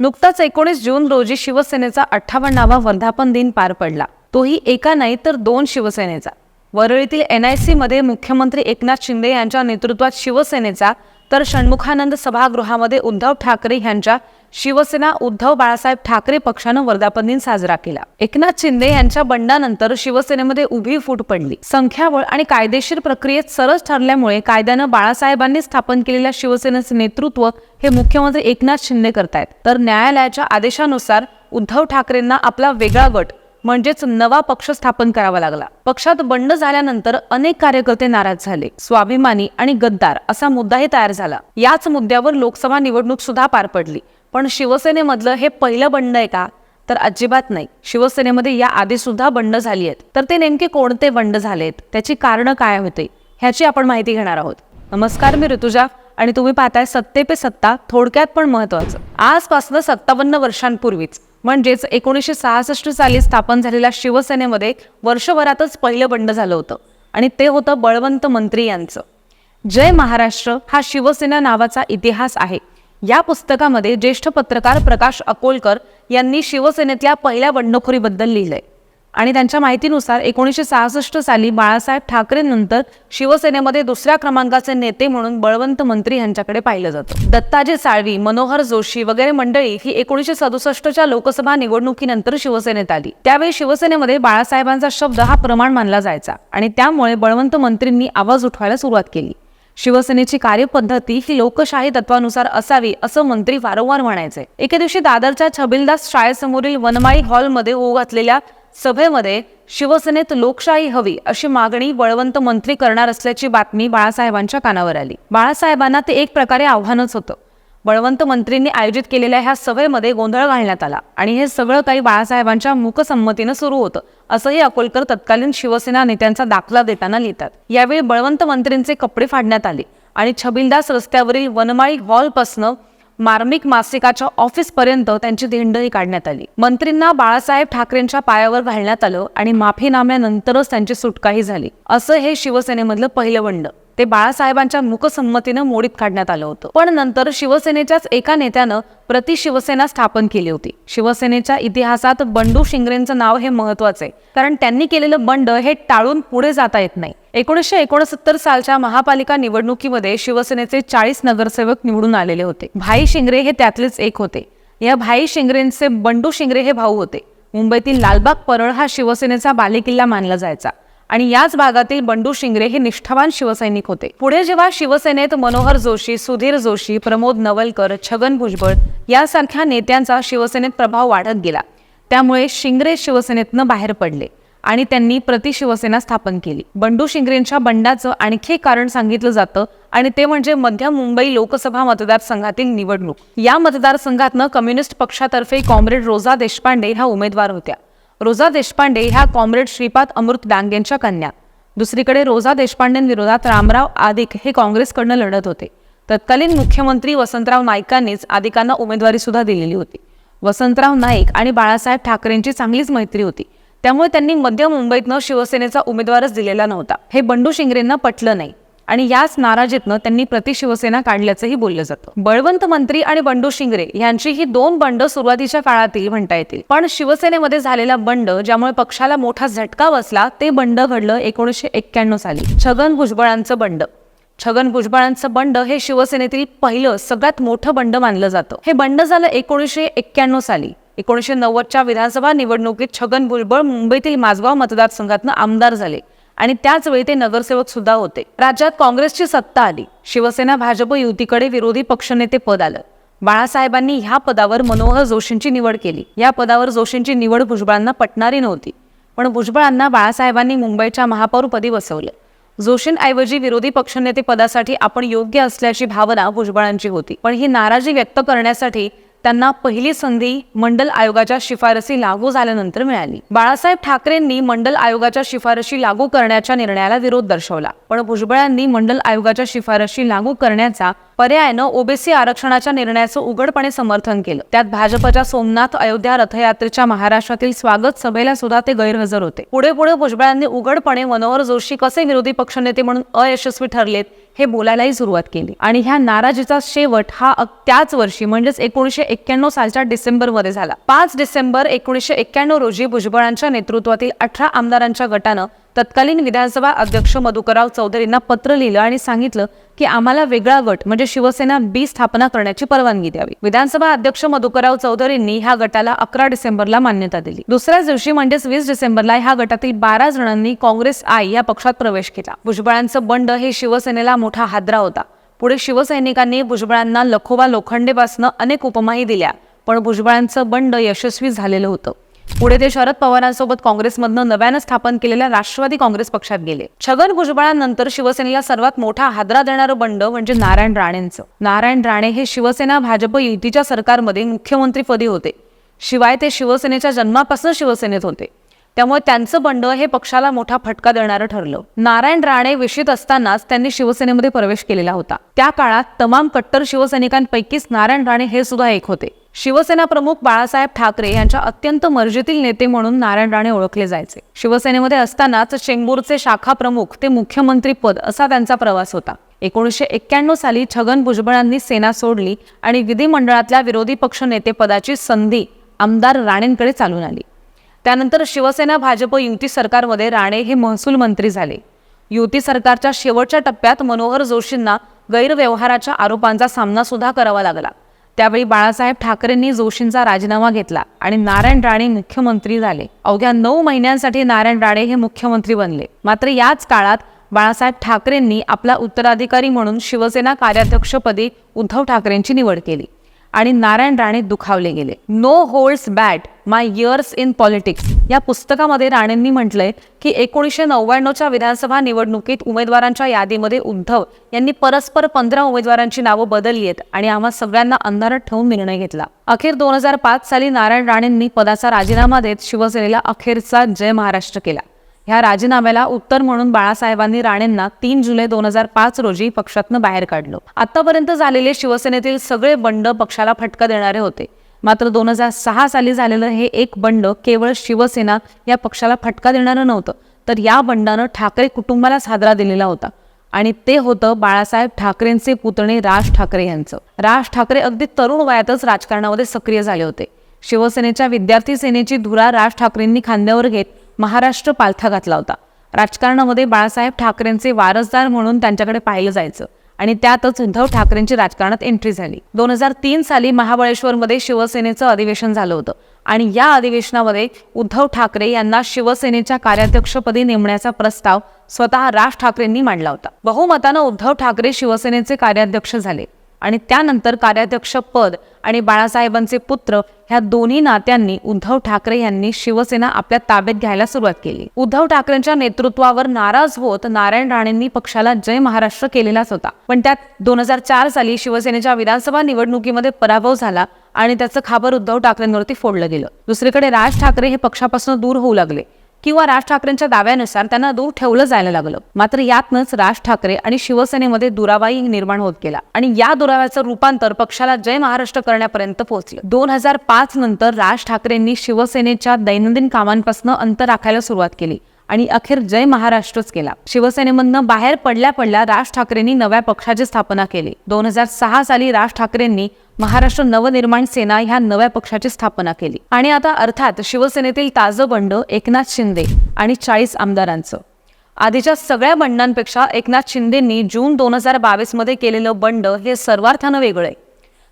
नुकताच एकोणीस जून रोजी शिवसेनेचा अठ्ठावन्नावा वर्धापन दिन पार पडला. तोही एका नाही तर दोन शिवसेनेचा. वरळीतील एन आय सी मध्ये मुख्यमंत्री एकनाथ शिंदे यांच्या नेतृत्वात शिवसेनेचा तर षण्मुखानंद सभागृहामध्ये उद्धव ठाकरे यांच्या शिवसेना उद्धव बाळासाहेब ठाकरे पक्षानं वर्धापन दिन साजरा केला. एकनाथ शिंदे यांच्या बंडानंतर शिवसेनेमध्ये उभी फूट पडली. संख्याबळ आणि कायदेशीर प्रक्रियेत सरस ठरल्यामुळे कायद्यानं बाळासाहेबांनी स्थापन केलेल्या शिवसेनेचे नेतृत्व हे मुख्यमंत्री एकनाथ शिंदे करतायत. तर न्यायालयाच्या आदेशानुसार उद्धव ठाकरेंना आपला वेगळा गट म्हणजेच नवा पक्ष स्थापन करावा लागला. पक्षात बंड झाल्यानंतर अनेक कार्यकर्ते नाराज झाले. स्वाभिमानी आणि गद्दार असा मुद्दाही तयार झाला. याच मुद्द्यावर लोकसभा निवडणूक सुद्धा पार पडली. पण शिवसेनेमधलं हे पहिलं बंड आहे का? तर अजिबात नाही. शिवसेनेमध्ये या आधी सुद्धा बंड झाली आहेत. तर ते नेमके कोणते बंड झालेत? त्याची कारणं काय होते? ह्याची आपण माहिती घेणार आहोत. नमस्कार मी ऋतुजा आणि तुम्ही पाहताय सत्ते पे सत्ता थोडक्यात पण महत्वाचं आजपासून सत्तावन्न वर्षांपूर्वीच म्हणजेच एकोणीसशे सहासष्ट साली स्थापन झालेल्या शिवसेनेमध्ये वर्षभरातच पहिलं बंड झालं होतं आणि ते होतं बळवंत मंत्री यांचं. जय महाराष्ट्र हा शिवसेना नावाचा इतिहास आहे. या पुस्तकामध्ये ज्येष्ठ पत्रकार प्रकाश अकोलकर यांनी शिवसेनेतल्या पहिल्या बंडखोरीबद्दल लिहिलंय. आणि त्यांच्या माहितीनुसार एकोणीसशे सहासष्ट साली बाळासाहेब ठाकरेंनंतर शिवसेनेमध्ये दुसऱ्या क्रमांकाचे नेते म्हणून बळवंत मंत्री यांच्याकडे पाहिलं जातं. दत्ताजी साळवी मनोहर जोशी वगैरे मंडळी ही एकोणीसशे सदुसष्टच्या लोकसभा निवडणुकीनंतर शिवसेनेत आली. त्यावेळी शिवसेनेमध्ये बाळासाहेबांचा शब्द हा प्रमाण मानला जायचा आणि त्यामुळे बळवंत मंत्रींनी आवाज उठवायला सुरुवात केली. शिवसेनेची कार्यपद्धती ही लोकशाही तत्वानुसार असावी असं मंत्री वारंवार म्हणायचे. एके दिवशी दादरच्या छबिलदास शाळेसमोरील वनमाळी हॉलमध्ये होऊ घातलेल्या सभेमध्ये शिवसेनेत लोकशाही हवी अशी मागणी बळवंत मंत्री करणार असल्याची बातमी बाळासाहेबांच्या कानावर आली. बाळासाहेबांना ते एक प्रकारे आव्हानच होतं. बळवंत मंत्रींनी आयोजित केलेल्या ह्या सभेमध्ये गोंधळ घालण्यात आला. आणि हे सगळं काही बाळासाहेबांच्या मुकसंमतीनं सुरू होतं असंही अकोलकर तत्कालीन शिवसेना नेत्यांचा दाखला देताना लिहितात. यावेळी बळवंत मंत्रींचे कपडे फाडण्यात आले आणि छबिलदास रस्त्यावरील वनमाळी हॉलपासनं मार्मिक मासिकाच्या ऑफिसपर्यंत त्यांची दिंडही काढण्यात आली. मंत्रींना बाळासाहेब ठाकरेंच्या पायावर घालण्यात आलं आणि माफीनाम्यानंतरच त्यांची सुटकाही झाली. असं हे शिवसेनेमधलं पहिलं बंड ते बाळासाहेबांच्या मुकसंमतीनं मोडीत काढण्यात आलं होतं. पण नंतर शिवसेनेच्याच एका नेत्यानं प्रति शिवसेना स्थापन केली होती. शिवसेनेच्या इतिहासात बंडू शिंगरेंचं नाव हे महत्वाचं आहे. कारण त्यांनी केलेलं बंड हे टाळून पुढे जाता येत नाही. एकोणीसशे एकोणसत्तर सालच्या महापालिका निवडणुकीमध्ये शिवसेनेचे चाळीस नगरसेवक निवडून आलेले होते. भाई शिंगरे हे त्यातलेच एक होते. या भाई शिंगरेंचे बंडू शिंगरे हे भाऊ होते. मुंबईतील लालबाग परळ हा शिवसेनेचा बालेकिल्ला मानला जायचा. आणि याच भागातील बंडू शिंगरे हे निष्ठावान शिवसैनिक होते. पुढे जेव्हा शिवसेनेत मनोहर जोशी सुधीर जोशी प्रमोद नवलकर छगन भुजबळ यासारख्या नेत्यांचा शिवसेनेत प्रभाव वाढत गेला त्यामुळे शिंगरे शिवसेनेतनं बाहेर पडले आणि त्यांनी प्रति शिवसेना स्थापन केली. बंडू शिंगरेंच्या बंडाचं आणखी एक कारण सांगितलं जातं आणि ते म्हणजे मध्य मुंबई लोकसभा मतदारसंघातील निवडणूक. या मतदारसंघातनं कम्युनिस्ट पक्षातर्फे कॉम्रेड रोजा देशपांडे ह्या उमेदवार होत्या. रोजा देशपांडे ह्या कॉम्रेड श्रीपाद अमृत डांगेंच्या कन्या. दुसरीकडे रोजा देशपांडेंविरोधात रामराव आदिक हे काँग्रेसकडनं लढत होते. तत्कालीन मुख्यमंत्री वसंतराव नाईकांनीच आदिकांना उमेदवारी सुद्धा दिलेली होती. वसंतराव नाईक आणि बाळासाहेब ठाकरेंची चांगलीच मैत्री होती. त्यामुळे त्यांनी मध्य मुंबईतनं शिवसेनेचा उमेदवारच दिलेला नव्हता. हे बंडू शिंगरेंना पटलं नाही. आणि याच नाराजीतनं त्यांनी प्रति शिवसेना काढल्याचंही बोललं जातं. बळवंत मंत्री आणि बंडू शिंगरे यांची ही दोन बंड सुरुवातीच्या काळातील म्हणता येतील. पण शिवसेनेमध्ये झालेला बंड ज्यामुळे पक्षाला मोठा झटका बसला ते बंड घडलं एकोणीसशे एक्क्याण्णव साली. छगन भुजबळांचं बंड. छगन भुजबळांचं बंड हे शिवसेनेतील पहिलं सगळ्यात मोठं बंड मानलं जातं. हे बंड झालं एकोणीसशे एक्क्याण्णव साली. एकोणीसशे नव्वदच्या विधानसभा निवडणुकीत छगन भुजबळ मुंबईतील माझगाव मतदारसंघातनं आमदार झाले. आणि त्याचवेळी ते नगरसेवक सुद्धा होते. राज्यात काँग्रेसची सत्ता आली. शिवसेना भाजप युतीकडे विरोधी पक्षनेते पद आलं. बाळासाहेबांनी ह्या पदावर मनोहर जोशींची निवड केली. या पदावर जोशींची निवड भुजबळांना पटणारी नव्हती. पण भुजबळांना बाळासाहेबांनी मुंबईच्या महापौरपदी बसवलं. जोशींऐवजी विरोधी पक्षनेते पदासाठी आपण योग्य असल्याची भावना भुजबळांची होती. पण ही नाराजी व्यक्त करण्यासाठी त्यांना पहिली संधी मंडल आयोगाच्या शिफारसी लागू झाल्यानंतर मिळाली. बाळासाहेब ठाकरेंनी मंडल आयोगाच्या शिफारशी लागू करण्याच्या निर्णयाला विरोध दर्शवला. पण भुजबळांनी मंडल आयोगाच्या शिफारशी लागू करण्याचा पर्यायानं ओबीसी आरक्षणाच्या निर्णयाचं उघडपणे समर्थन केलं. त्यात भाजपच्या सोमनाथ अयोध्या रथयात्रेच्या महाराष्ट्रातील स्वागत सभेला सुद्धा ते गैरहजर होते. पुढे पुढे भुजबळांनी उघडपणे मनोहर जोशी कसे विरोधी पक्षनेते म्हणून अयशस्वी ठरलेत हे बोलायलाही सुरुवात केली. आणि ह्या नाराजीचा शेवट हा त्याच वर्षी म्हणजेच एकोणीसशे एक्क्याण्णव सालच्या डिसेंबरमध्ये झाला. पाच डिसेंबर एकोणीसशे एक्क्याण्णव रोजी भुजबळांच्या नेतृत्वातील अठरा आमदारांच्या गटानं तत्कालीन विधानसभा अध्यक्ष मधुकरराव चौधरींना पत्र लिहिलं आणि सांगितलं की आम्हाला वेगळा गट म्हणजे शिवसेना बी स्थापना करण्याची परवानगी द्यावी. विधानसभा अध्यक्ष मधुकरराव चौधरींनी ह्या गटाला अकरा डिसेंबरला मान्यता दिली. दुसऱ्याच दिवशी म्हणजेच वीस डिसेंबरला ह्या गटातील बारा जणांनी काँग्रेस आय या पक्षात प्रवेश केला. भुजबळांचं बंड हे शिवसेनेला मोठा हादरा होता. पुढे शिवसैनिकांनी भुजबळांना लखोबा लोखंडेपासनं अनेक उपमाही दिल्या पण भुजबळांचं बंड यशस्वी झालेलं होतं. पुढे ते शरद पवारांसोबत काँग्रेसमधनं नव्यानं स्थापन केलेल्या राष्ट्रवादी काँग्रेस पक्षात गेले. छगन भुजबळांनंतर शिवसेनेला सर्वात मोठा हादरा देणारं बंड म्हणजे नारायण राणेंचं. नारायण राणे हे शिवसेना भाजप युतीच्या सरकारमध्ये मुख्यमंत्रीपदी होते. शिवाय ते शिवसेनेच्या जन्मापासून शिवसेनेत होते. त्यामुळे त्यांचं बंड हे पक्षाला मोठा फटका देणारं ठरलं. नारायण राणे विषित असतानाच त्यांनी शिवसेनेमध्ये प्रवेश केलेला होता. त्या काळात तमाम कट्टर शिवसैनिकांपैकीच नारायण राणे हे सुद्धा एक होते. शिवसेना प्रमुख बाळासाहेब ठाकरे यांच्या अत्यंत मर्जीतील नेते म्हणून नारायण राणे ओळखले जायचे. शिवसेनेमध्ये असतानाच चेंबूरचे शाखा प्रमुख ते मुख्यमंत्री पद असा त्यांचा प्रवास होता. एकोणीसशे एक्क्याण्णव साली छगन भुजबळांनी सेना सोडली आणि विधिमंडळातल्या विरोधी पक्ष नेतेपदाची संधी आमदार राणेंकडे चालून आली. त्यानंतर शिवसेना भाजप युती सरकारमध्ये राणे हे महसूल मंत्री झाले. युती सरकारच्या शेवटच्या टप्प्यात मनोहर जोशींना गैरव्यवहाराच्या आरोपांचा सामना सुद्धा करावा लागला. त्यावेळी बाळासाहेब ठाकरेंनी जोशींचा राजीनामा घेतला आणि नारायण राणे मुख्यमंत्री झाले. अवघ्या नऊ महिन्यांसाठी नारायण राणे हे मुख्यमंत्री बनले. मात्र याच काळात बाळासाहेब ठाकरेंनी आपला उत्तराधिकारी म्हणून शिवसेना कार्याध्यक्षपदी उद्धव ठाकरेंची निवड केली. आणि नारायण राणे दुखावले गेले. No holds barred my years in politics या पुस्तकामध्ये राणेंनी म्हटलंय की एकोणीसशे नव्याण्णवच्या विधानसभा निवडणुकीत उमेदवारांच्या यादीमध्ये उद्धव यांनी परस्पर पंधरा उमेदवारांची नावं बदलली आहेत आणि आम्हा सगळ्यांना अंधारात ठेवून निर्णय घेतला. अखेर दोन हजार पाच साली नारायण राणेंनी पदाचा राजीनामा देत शिवसेनेला अखेरचा जय महाराष्ट्र केला. ह्या राजीनाम्याला उत्तर म्हणून बाळासाहेबांनी राणेंना तीन जुलै दोन हजार पाच रोजी पक्षातनं बाहेर काढलं. आतापर्यंत झालेले शिवसेनेतील सगळे बंड पक्षाला फटका देणारे होते. मात्र दोन हजार सहा साली झालेलं हे एक बंड केवळ शिवसेना या पक्षाला फटका देणारं नव्हतं तर या बंडानं ठाकरे कुटुंबालाच हादरा दिलेला होता. आणि ते होतं बाळासाहेब ठाकरेंचे पुतणे राज ठाकरे यांचं. राज ठाकरे अगदी तरुण वयातच राजकारणामध्ये सक्रिय झाले होते. शिवसेनेच्या विद्यार्थी सेनेची धुरा राज ठाकरेंनी खांद्यावर घेत महाराष्ट्र पालथा घातला होता. राजकारणामध्ये बाळासाहेब ठाकरेंचे वारसदार म्हणून त्यांच्याकडे पाहिलं जायचं आणि त्यातच उद्धव ठाकरेंची राजकारणात एंट्री झाली. दोन हजार तीन साली महाबळेश्वरमध्ये शिवसेनेचं अधिवेशन झालं होतं आणि या अधिवेशनामध्ये उद्धव ठाकरे यांना शिवसेनेच्या कार्याध्यक्षपदी नेमण्याचा प्रस्ताव स्वतः राज ठाकरेंनी मांडला होता. बहुमतानं उद्धव ठाकरे शिवसेनेचे कार्याध्यक्ष झाले. आणि त्यानंतर कार्याध्यक्ष पद आणि बाळासाहेबांचे पुत्र ह्या दोन्ही नात्यांनी उद्धव ठाकरे यांनी शिवसेना आपल्या ताब्यात घ्यायला सुरुवात केली. उद्धव ठाकरेंच्या नेतृत्वावर नाराज होत नारायण राणेंनी पक्षाला जय महाराष्ट्र केलेलाच होता. पण त्यात दोन हजार चार साली शिवसेनेच्या विधानसभा निवडणुकीमध्ये पराभव झाला आणि त्याचं खाबर उद्धव ठाकरेंवरती फोडलं गेलं. दुसरीकडे राज ठाकरे हे पक्षापासून दूर होऊ लागले. किंवा राज ठाकरेंच्या दाव्यानुसार त्यांना दूर ठेवलं जायला लागलं. मात्र यातनच राज ठाकरे आणि शिवसेनेमध्ये दुरावाई निर्माण होत गेला आणि या दुराव्याचं रूपांतर पक्षाला जय महाराष्ट्र करण्यापर्यंत पोहोचलं. दोन हजार पाच नंतर राज ठाकरेंनी शिवसेनेच्या दैनंदिन कामांपासून अंतर राखायला सुरुवात केली. आणि अखेर जय महाराष्ट्रच केला. शिवसेनेमधनं बाहेर पडल्या पडल्या राज ठाकरेंनी नव्या पक्षाची स्थापना केली. दोन हजार सहा साली राज ठाकरेंनी महाराष्ट्र नवनिर्माण सेना ह्या नव्या पक्षाची स्थापना केली. आणि आता अर्थात शिवसेनेतील ताजं बंड एकनाथ शिंदे आणि चाळीस आमदारांचं. आधीच्या सगळ्या बंडांपेक्षा एकनाथ शिंदेंनी जून दोन हजार बावीसमध्ये केलेलं बंड हे सर्वार्थानं वेगळं आहे.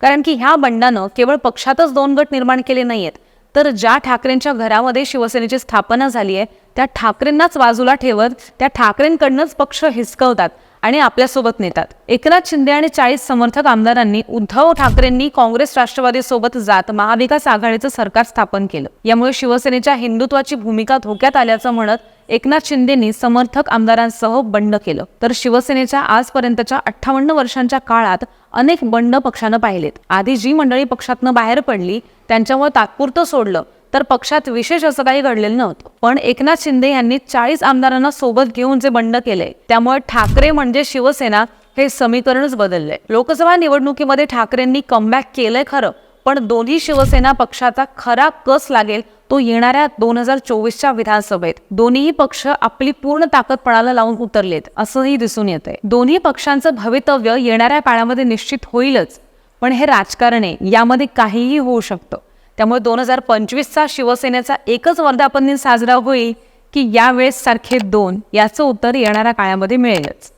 कारण की ह्या बंडानं केवळ पक्षातच दोन गट निर्माण केले नाहीयेत तर ज्या ठाकरेंच्या घरामध्ये शिवसेनेची स्थापना झाली आहे त्या ठाकरेंनाच बाजूला ठेवत त्या ठाकरेंकडनंच पक्ष हिसकवतात आणि आपल्यासोबत नेतात. एकनाथ शिंदे आणि चाळीस समर्थक आमदारांनी उद्धव ठाकरेंनी काँग्रेस राष्ट्रवादीसोबत जात महाविकास आघाडीचं सरकार स्थापन केलं. यामुळे शिवसेनेच्या हिंदुत्वाची भूमिका धोक्यात आल्याचं म्हणत एकनाथ शिंदेनी समर्थक आमदारांसह बंड केलं. तर शिवसेनेच्या आजपर्यंतच्या अठ्ठावन्न वर्षांच्या काळात अनेक बंड पक्षानं पाहिलेत. आधी जी मंडळी पक्षातनं बाहेर पडली त्यांच्यामुळे तात्पुरतं सोडलं तर पक्षात विशेष असं काही घडलेलं नव्हतं. पण एकनाथ शिंदे यांनी चाळीस आमदारांना सोबत घेऊन जे बंड केले त्यामुळे ठाकरे म्हणजे शिवसेना हे समीकरणच बदललंय. लोकसभा निवडणुकीमध्ये ठाकरेंनी कमबॅक केलंय खरं पण दोन्ही शिवसेना पक्षाचा खरा कस लागेल तो येणाऱ्या दोन हजार चोवीसच्या विधानसभेत दोन्ही पक्ष आपली पूर्ण ताकद पणाला लावून उतरलेत असंही दिसून येत आहे दोन्ही पक्षांचं भवितव्य येणाऱ्या काळामध्ये निश्चित होईलच पण हे राजकारण आहे यामध्ये काहीही होऊ शकतं. त्यामुळे दोन हजार पंचवीसचा शिवसेनेचा एकच वर्धापन दिन साजरा होईल की यावेळेस सारखे दोन याचं उत्तर येणाऱ्या काळामध्ये मिळेलच.